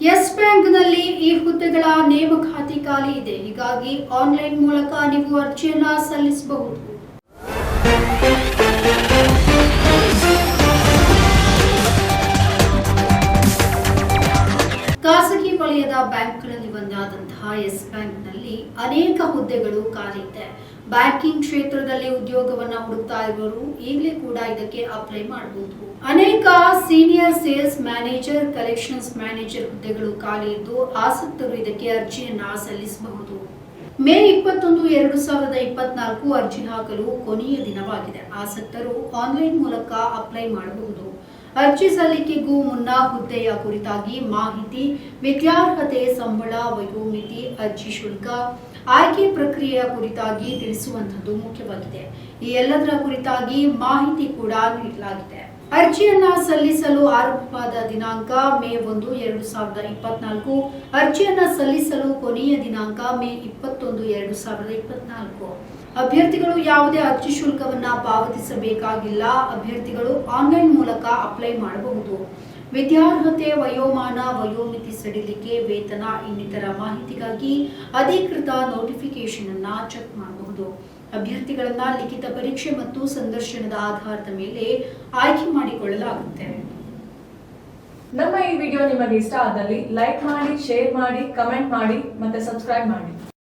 S ಬ್ಯಾಂಕ್ನಲ್ಲಿ ಈ ಹುದ್ದೆಗಳ ನೇಮಕಾತಿ ಖಾಲಿ ಇದೆ. ಹೀಗಾಗಿ ಆನ್ಲೈನ್ ಮೂಲಕ ನೀವು ಅರ್ಜಿಯನ್ನ ಸಲ್ಲಿಸಬಹುದು. ಖಾಸಗಿ ವಲಯದ ಬ್ಯಾಂಕ್ಗಳಲ್ಲಿ ಒಂದಾದಂತಹ ಯೆಸ್ ಬ್ಯಾಂಕ್ನಲ್ಲಿ ಅನೇಕ ಹುದ್ದೆಗಳು ಖಾಲಿ ಇದೆ. ಬ್ಯಾಂಕಿಂಗ್ ಕ್ಷೇತ್ರದಲ್ಲಿ ಉದ್ಯೋಗವನ್ನ ಹುಡುಕ್ತಾ ಇರುವವರು ಈಗಲೇ ಕೂಡ ಇದಕ್ಕೆ ಅಪ್ಲೈ ಮಾಡಬಹುದು. ಅನೇಕ senior sales manager, collections manager ಹುದ್ದೆಗಳು ಖಾಲಿ ಇದ್ದು ಆಸಕ್ತರು ಇದಕ್ಕೆ ಅರ್ಜಿಯನ್ನ ಸಲ್ಲಿಸಬಹುದು. ಮೇ ಇಪ್ಪತ್ತೊಂದು, ಎರಡು ಸಾವಿರದ ಇಪ್ಪತ್ನಾಲ್ಕು ಅರ್ಜಿ ಹಾಕಲು ಕೊನೆಯ ದಿನವಾಗಿದೆ. ಆಸಕ್ತರು ಆನ್ಲೈನ್ ಮೂಲಕ ಅಪ್ಲೈ ಮಾಡಬಹುದು. ಅರ್ಜಿ ಸಲ್ಲಿಕೆಗೂ ಮುನ್ನ ಹುದ್ದೆಯ ಕುರಿತಾಗಿ ಮಾಹಿತಿ, ವಿದ್ಯಾರ್ಹತೆ, ಸಂಬಳ, ವಯೋಮಿತಿ, ಅರ್ಜಿ ಶುಲ್ಕ, ಆಯ್ಕೆ ಪ್ರಕ್ರಿಯೆಯ ಕುರಿತಾಗಿ ತಿಳಿಸುವಂಥದ್ದು ಮುಖ್ಯವಾಗಿದೆ. ಈ ಎಲ್ಲದರ ಕುರಿತಾಗಿ ಮಾಹಿತಿ ಕೂಡ ನೀಡಲಾಗಿದೆ. ಅರ್ಜಿಯನ್ನ ಸಲ್ಲಿಸಲು ಆರಂಭವಾದ ದಿನಾಂಕ ಮೇ ಒಂದು, ಎರಡು ಸಾವಿರದ ಇಪ್ಪತ್ನಾಲ್ಕು. ಅರ್ಜಿಯನ್ನ ಸಲ್ಲಿಸಲು ಕೊನೆಯ ದಿನಾಂಕ ಮೇ ಇಪ್ಪತ್ತೊಂದು, ಎರಡು ಸಾವಿರದ ಇಪ್ಪತ್ನಾಲ್ಕು. ಅಭ್ಯರ್ಥಿಗಳು ಯಾವುದೇ ಅರ್ಜಿ ಶುಲ್ಕವನ್ನ ಪಾವತಿಸಬೇಕಾಗಿಲ್ಲ. ಅಭ್ಯರ್ಥಿಗಳು ಆನ್ಲೈನ್ ಮೂಲಕ ಅಪ್ಲೈ ಮಾಡಬಹುದು. ವಿದ್ಯಾರ್ಹತೆ, ವಯೋಮಾನ, ವಯೋಮಿತಿ ಸಡಿಲಿಕೆ, ವೇತನ ಇನ್ನಿತರ ಮಾಹಿತಿಗಾಗಿ ಅಧಿಕೃತ ನೋಟಿಫಿಕೇಶನ್ ಅನ್ನ ಚೆಕ್ ಮಾಡಬಹುದು. ಅಭ್ಯರ್ಥಿಗಳನ್ನ ಲಿಖಿತ ಪರೀಕ್ಷೆ ಮತ್ತು ಸಂದರ್ಶನದ ಆಧಾರದ ಮೇಲೆ ಆಯ್ಕೆ ಮಾಡಿಕೊಳ್ಳಲಾಗುತ್ತೆ. ನಮ್ಮ ಈ ವಿಡಿಯೋ ನಿಮಗೆ ಇಷ್ಟ ಆದಲ್ಲಿ ಲೈಕ್ ಮಾಡಿ, ಶೇರ್ ಮಾಡಿ, ಕಮೆಂಟ್ ಮಾಡಿ ಮತ್ತೆ ಸಬ್ಸ್ಕ್ರೈಬ್ ಮಾಡಿ.